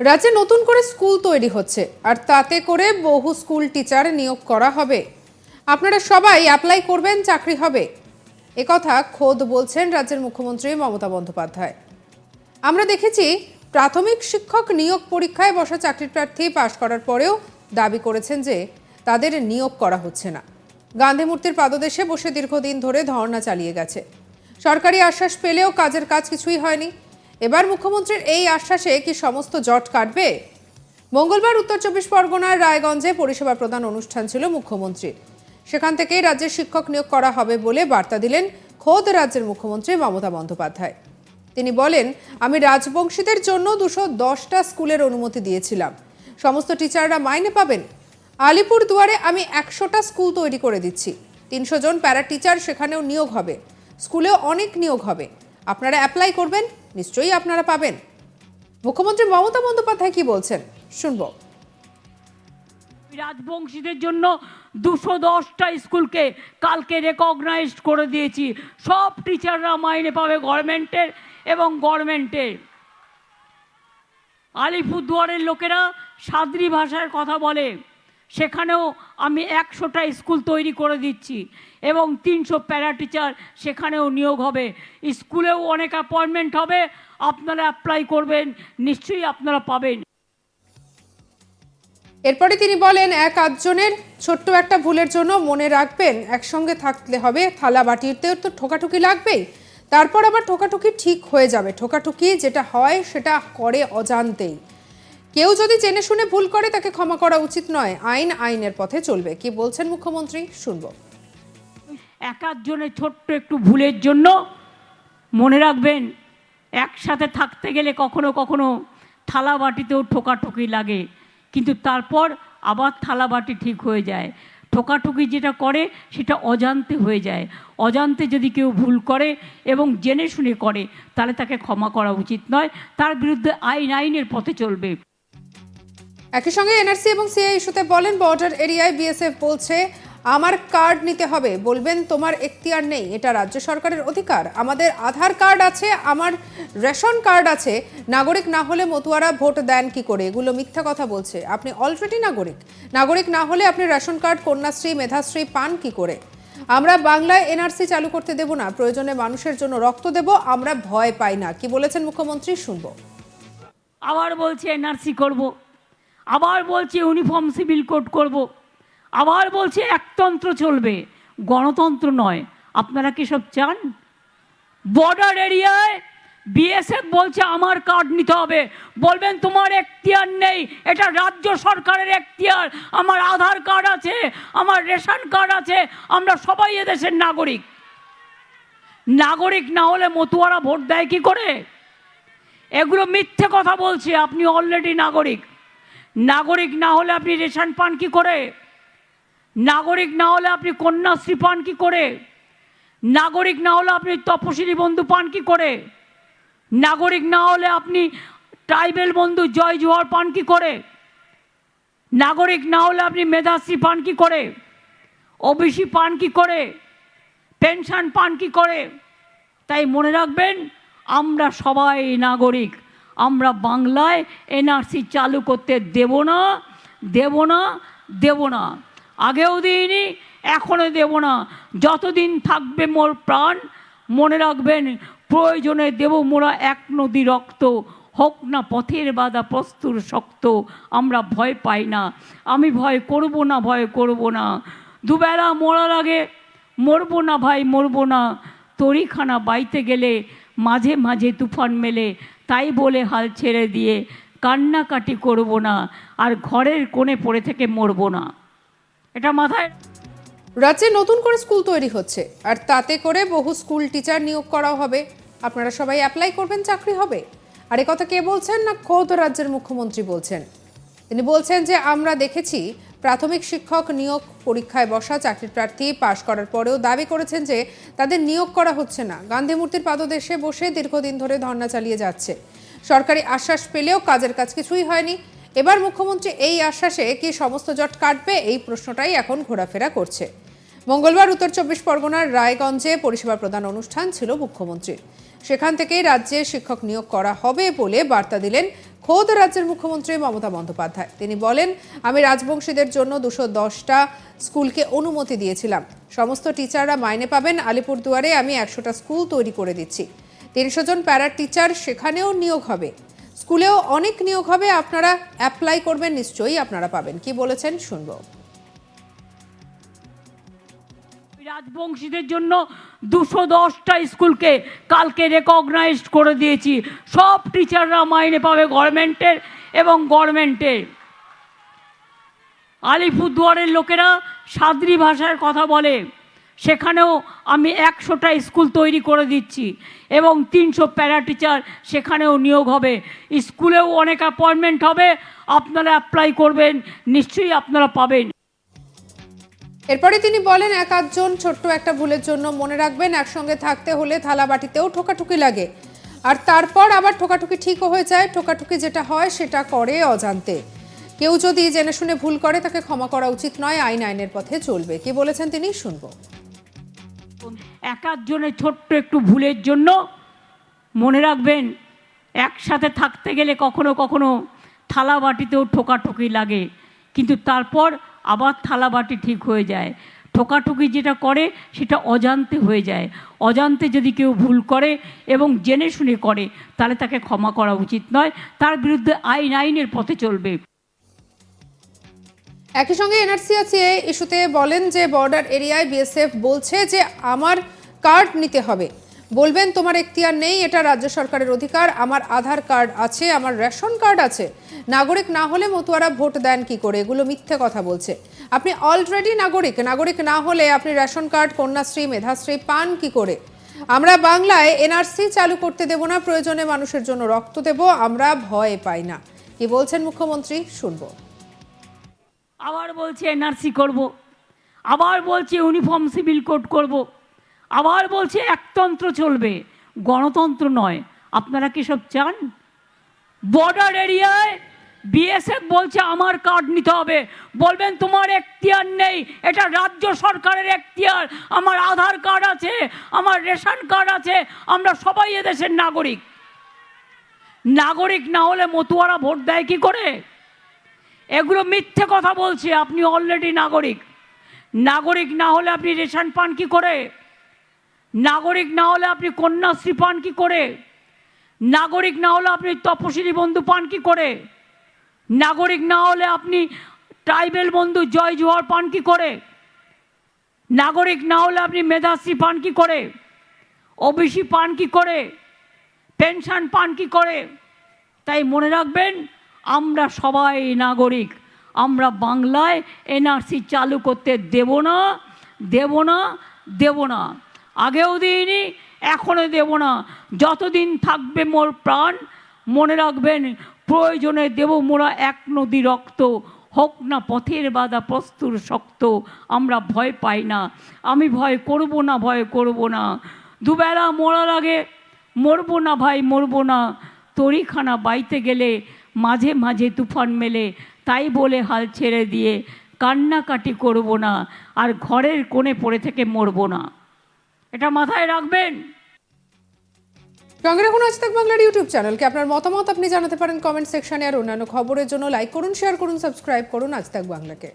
রাজ্যে নতুন করে স্কুল তৈরি হচ্ছে, আর তাতে করে বহু স্কুল টিচার নিয়োগ করা হবে। আপনারা সবাই অ্যাপ্লাই করবেন, চাকরি হবে। একথা খোদ বলছেন রাজ্যের মুখ্যমন্ত্রী মমতা বন্দ্যোপাধ্যায়। আমরা দেখেছি প্রাথমিক শিক্ষক নিয়োগ পরীক্ষায় বসা চাকরির প্রার্থী পাশ করার পরেও দাবি করেছেন যে তাদের নিয়োগ করা হচ্ছে না। গান্ধী মূর্তির পাদদেশে বসে দীর্ঘদিন ধরে ধর্ণা চালিয়ে গেছে। সরকারি আশ্বাস পেলেও কাজের কাজ কিছুই হয়নি। এবার মুখ্যমন্ত্রীর এই আশ্বাসে কি সমস্ত জট কাটবে? মঙ্গলবার উত্তর চব্বিশ পরগনার রায়গঞ্জে পরিষেবা প্রদান অনুষ্ঠান ছিল মুখ্যমন্ত্রীর। সেখান থেকেই রাজ্যের শিক্ষক নিয়োগ করা হবে বলে বার্তা দিলেন খোদ রাজ্যের মুখ্যমন্ত্রী মমতা বন্দ্যোপাধ্যায়। তিনি বলেন, আমি রাজবংশীদের জন্য দুশো দশটা স্কুলের অনুমতি দিয়েছিলাম। সমস্ত টিচাররা মাইনে পাবেন। আলিপুর দুয়ারে আমি একশোটা স্কুল তৈরি করে দিচ্ছি। তিনশো জন প্যারা টিচার সেখানেও নিয়োগ হবে। স্কুলেও অনেক নিয়োগ হবে। আপনারা অ্যাপ্লাই করবেন, নিশ্চয়ই আপনারা পাবেন। মুখ্যমন্ত্রী মমতা বন্দ্যোপাধ্যায় কি বলছেন? শুনব। রাজবংশীদের জন্য দুশো দশটা স্কুলকে কালকে রেকগনাইজ করে দিয়েছি। সব টিচাররা মাইনে পাবে গভর্নমেন্টের এবং গভর্নমেন্টের। আলিপুরদুয়ারের লোকেরা সাদরি ভাষায় কথা বলে। সেখানেও আমি একশোটা স্কুল তৈরি করে দিচ্ছি এবং তিনশো প্যারা টিচার সেখানেও নিয়োগ হবে। স্কুলেও অনেক অ্যাপয়েন্টমেন্ট হবে, আপনারা অ্যাপ্লাই করবেন, নিশ্চয়ই আপনারা পাবেন। এরপরে তিনি বলেন, এক আধজনের ছোট্ট একটা ভুলের জন্য মনে রাখবেন, একসঙ্গে থাকলে হবে, থালা বাটিতেও তো ঠোকাঠুকি লাগবেই। তারপর আবার ঠোকাঠুকি ঠিক হয়ে যাবে। ঠোকাঠুকি যেটা হয় সেটা করে অজান্তেই। কেউ যদি জেনে শুনে ভুল করে, তাকে ক্ষমা করা উচিত নয়। আইন আইনের পথে চলবে। কি বলছেন মুখ্যমন্ত্রী? শুনব। এক আধজনের ছোট্ট একটু ভুলের জন্য মনে রাখবেন, একসাথে থাকতে গেলে কখনো কখনো থালা বাটিতেও ঠোকাঠুকি লাগে। কিন্তু তারপর আবার থালা বাটি ঠিক হয়ে যায়। ঠোকাঠুকি যেটা করে, সেটা অজান্তে হয়ে যায়। অজান্তে যদি কেউ ভুল করে এবং জেনে শুনে করে, তাহলে তাকে ক্ষমা করা উচিত নয়। তার বিরুদ্ধে আইন আইনের পথে চলবে। একই সঙ্গে এনআরসি এবং সিআই ইস্যুতে বলেন বর্ডার এরিয়ায় বিএসএফ বলছে, আমার কার্ড নিতে হবে। বলবেন, তোমার এখতিয়ার নেই, এটা রাজ্য সরকারের অধিকার। আমাদের আধার কার্ড আছে, আমার রেশন কার্ড আছে। নাগরিক না হলে মতুয়ারা ভোট দেন কি করে? এগুলো মিথ্যা কথা বলছে। আপনি অলরেডি নাগরিক। নাগরিক না হলে আপনি রেশন কার্ড কন্যাশ্রী, মেধাশ্রী পান কি করে? আমরা বাংলায় এনআরসি চালু করতে দেব না। প্রয়োজনে মানুষের জন্য রক্ত দেব, আমরা ভয় পাই না। কি বলেছেন মুখ্যমন্ত্রী? শুনব। আবার বলছে এনআরসি করব। আবার বলছে ইউনিফর্ম সিভিল কোড করব। আবার বলছে একতন্ত্র চলবে। গণতন্ত্র নয়। আপনারা কি সব চান? বর্ডার এরিয়ায় বিএসএফ বলছে আমার কার্ড নিতে হবে। বলবেন, তোমার এখতিয়ার নেই। এটা রাজ্য সরকারের এখতিয়ার। আমার আধার কার্ড আছে, আমার রেশন কার্ড আছে। আমরা সবাই এদেশের নাগরিক। নাগরিক না হলে মতুয়ারা ভোট দেয় কি করে? এগুলো মিথ্যে কথা বলছে। আপনি অলরেডি নাগরিক। নাগরিক না হলে আপনি রেশন পান কি করে? নাগরিক না হলে আপনি কন্যাশ্রী পান কি করে? নাগরিক না হলে আপনি তপশিলি বন্ধু পান কি করে? নাগরিক না হলে আপনি ট্রাইবেল বন্ধু জয় জোহর পান কি করে? নাগরিক না হলে আপনি মেধাশ্রী পান কি করে? ওবিসি পান কি করে? পেনশন পান কি করে? তাই মনে রাখবেন, আমরা সবাই নাগরিক। আমরা বাংলায় এনআরসি চালু করতে দেব না দেব না দেব না। আগেও দিইনি এখনও দেব না। যতদিন থাকবে মোর প্রাণ, মনে রাখবেন, প্রয়োজনে দেব মোরা এক নদী রক্ত, হোক না পথের বাধা, প্রস্তুর শক্ত, আমরা ভয় পাই না। আমি ভয় করব না, ভয় করব না। দুবেলা মরার আগে মরবো না ভাই, মরবো না। তরিখানা বাইতে গেলে মাঝে মাঝে তুফান মেলে, তাই বলে হাল ছেড়ে দিয়ে কান্নাকাটি করব না আর ঘরের কোণে পড়ে থেকে মরবো না। এটা মাথায় রাজ্যে নতুন করে স্কুল তৈরি হচ্ছে, আর তাতে করে বহু স্কুল টিচার নিয়োগ করা হবে। আপনারা সবাই অ্যাপ্লাই করবেন, চাকরি হবে। আর কথা কে বলছেন না খোদ রাজ্যের মুখ্যমন্ত্রী বলছেন? তিনি বলছেন যে আমরা দেখেছি প্রাথমিক শিক্ষক নিয়োগ পরীক্ষায় বসা চাকরির প্রার্থী পাশ করার পরেও দাবি করেছেন যে তাদের নিয়োগ করা হচ্ছে না। গান্ধী মূর্তির পাদদেশে বসে দীর্ঘদিন ধরে ধর্না চালিয়ে যাচ্ছে। সরকারি আশ্বাস পেলেও কাজের কাজ কিছুই হয়নি। এবার মুখ্যমন্ত্রী এই আশ্বাসে কি সমস্ত জট কাটবে এই প্রশ্নটাই এখন ঘোরাফেরা করছে। মঙ্গলবার উত্তর চব্বিশ পরগনার রায়গঞ্জে পরিষেবা প্রদান অনুষ্ঠান ছিল মুখ্যমন্ত্রীর। সেখান থেকেই রাজ্যে শিক্ষক নিয়োগ করা হবে বলে বার্তা দিলেন খোদ রাজ্যের মুখ্যমন্ত্রী মমতা বন্দ্যোপাধ্যায়। তিনি বলেন, আমি রাজবংশীদের জন্য দুশো দশটা স্কুলকে অনুমতি দিয়েছিলাম। সমস্ত টিচাররা মাইনে পাবেন, আলিপুরদুয়ারে আমি একশোটা স্কুল তৈরি করে দিচ্ছি। তিনশো জন প্যারা টিচার সেখানেও নিয়োগ হবে। স্কুলেও অনেক নিয়োগ হবে, আপনারা অ্যাপ্লাই করবেন, নিশ্চয়ই আপনারা পাবেন। কি বলেছেন, শুনব। রাজবংশীদের জন্য দুশো দশটা স্কুলকে কালকে রেকগনাইজ করে দিয়েছি। সব টিচাররা মাইনে পাবে গভর্নমেন্টের এবং গভর্নমেন্টের। আলিপুরদুয়ারের লোকেরা সাদরি ভাষায় কথা বলে। সেখানেও আমি একশোটা স্কুল তৈরি করে দিচ্ছি এবং তিনশো প্যারা টিচার সেখানেও নিয়োগ হবে। স্কুলেও অনেক অ্যাপয়েন্টমেন্ট হবে। আপনারা অ্যাপ্লাই করবেন, নিশ্চয়ই আপনারা পাবেন। এরপরে তিনি বলেন, এক আধজন ছোট্ট একটা ভুলের জন্য মনে রাখবেন, একসঙ্গে থাকতে হলে থালা বাটিতেও ঠোকাঠুকি লাগে। আর তারপর আবার ঠোকাঠুকি ঠিকও হয়ে যায়, ঠোকাঠুকি যেটা হয় সেটা করে অজান্তে। কেউ যদি জেনে শুনে ভুল করে, তাকে ক্ষমা করা উচিত নয়, আইন আইনের পথে চলবে। কি বলেছেন তিনি? শুনব। এক আধজনের ছোট্ট একটু ভুলের জন্য মনে রাখবেন, একসাথে থাকতে গেলে কখনো কখনো থালা বাটিতেও ঠোকাঠুকি লাগে। কিন্তু তারপর আবার থালা বাটি ঠিক হয়ে যায়। ঠোকাঠুকি যেটা করে, সেটা অজান্তে হয়ে যায়। অজান্তে যদি কেউ ভুল করে এবং জেনে শুনে করে, তাহলে তাকে ক্ষমা করা উচিত নয়। তার বিরুদ্ধে আইন, আইনের পথে চলবে। একই সঙ্গে এনআরসি ইস্যুতে বলেন যে বর্ডার এরিয়ায় বিএসএফ বলছে যে আমার কার্ড নিতে হবে। বলবেন, তোমার এখতিয়ার নেই, এটা রাজ্য সরকারের অধিকার, আমার আধার কার্ড আছে, আমার রেশন কার্ড আছে। নাগরিক না হলে মতুয়ারা ভোট দেন কি করে? এগুলো মিথ্যে কথা বলছে। আপনি অলরেডি নাগরিক নাগরিক না হলে আপনি রেশন কার্ড, কন্যাশ্রী, মেধাশ্রী পান কি করে? আমরা বাংলায় এনআরসি চালু করতে দেব না, প্রয়োজনে মানুষের জন্য রক্ত দেব, আমরা ভয় পাই না। কি বলছেন মুখ্যমন্ত্রী? শুনব। আবার বলছে, এনআরসি করব। আবার বলছে, ইউনিফর্ম, সিভিল কোড করব। আবার বলছে একতন্ত্র চলবে। গণতন্ত্র নয়। আপনারা কি সব চান? বর্ডার এরিয়ায় বিএসএফ বলছে, আমার কার্ড নিতে হবে। বলবেন, তোমার এখতিয়ার নেই। এটা রাজ্য সরকারের এখতিয়ার। আমার আধার কার্ড আছে, আমার রেশন কার্ড আছে। আমরা সবাই এদেশের নাগরিক। নাগরিক না হলে মতুয়ারা ভোট দেয় কি করে? এগুলো মিথ্যে কথা বলছে। আপনি অলরেডি নাগরিক। নাগরিক না হলে আপনি রেশন পান কি করে? নাগরিক না হলে আপনি কন্যাশ্রী পান কি করে? নাগরিক না হলে আপনি তপশিলি বন্ধু পান কি করে? নাগরিক না হলে আপনি ট্রাইবেল বন্ধু জয় জোহর পান কি করে? নাগরিক না হলে আপনি মেধাশ্রী পান কি করে? ওবিসি পান কি করে? পেনশন পান কি করে? তাই মনে রাখবেন, আমরা সবাই নাগরিক। আমরা বাংলায় এনআরসি চালু করতে দেব না দেব না দেব না। আগেও দিইনি, এখনও দেব না। যতদিন থাকবে মোর প্রাণ, মনে রাখবেন, প্রয়োজনে দেব মোরা এক নদী রক্ত, হোক না পথের বাধা, প্রস্তুর শক্ত, আমরা ভয় পাই না। আমি ভয় করব না, ভয় করব না। দুবেলা মরার আগে মরবো না ভাই, মরবো না। তরিখানা বাইতে গেলে মাঝে মাঝে তুফান মেলে, তাই বলে হাল ছেড়ে দিয়ে কান্নাকাটি করব না, আর ঘরের কোণে পড়ে থেকে মরবো না। এটা মাথায় রাখবেন। সঙ্গে রাখুন আজ বাংলার ইউটিউব চ্যানেলকে আপনার মতামত আপনি জানাতে পারেন কমেন্ট সেকশনে, আর অন্যান্য খবরের জন্য লাইক করুন, শেয়ার করুন, সাবস্ক্রাইব করুন আজ বাংলাকে।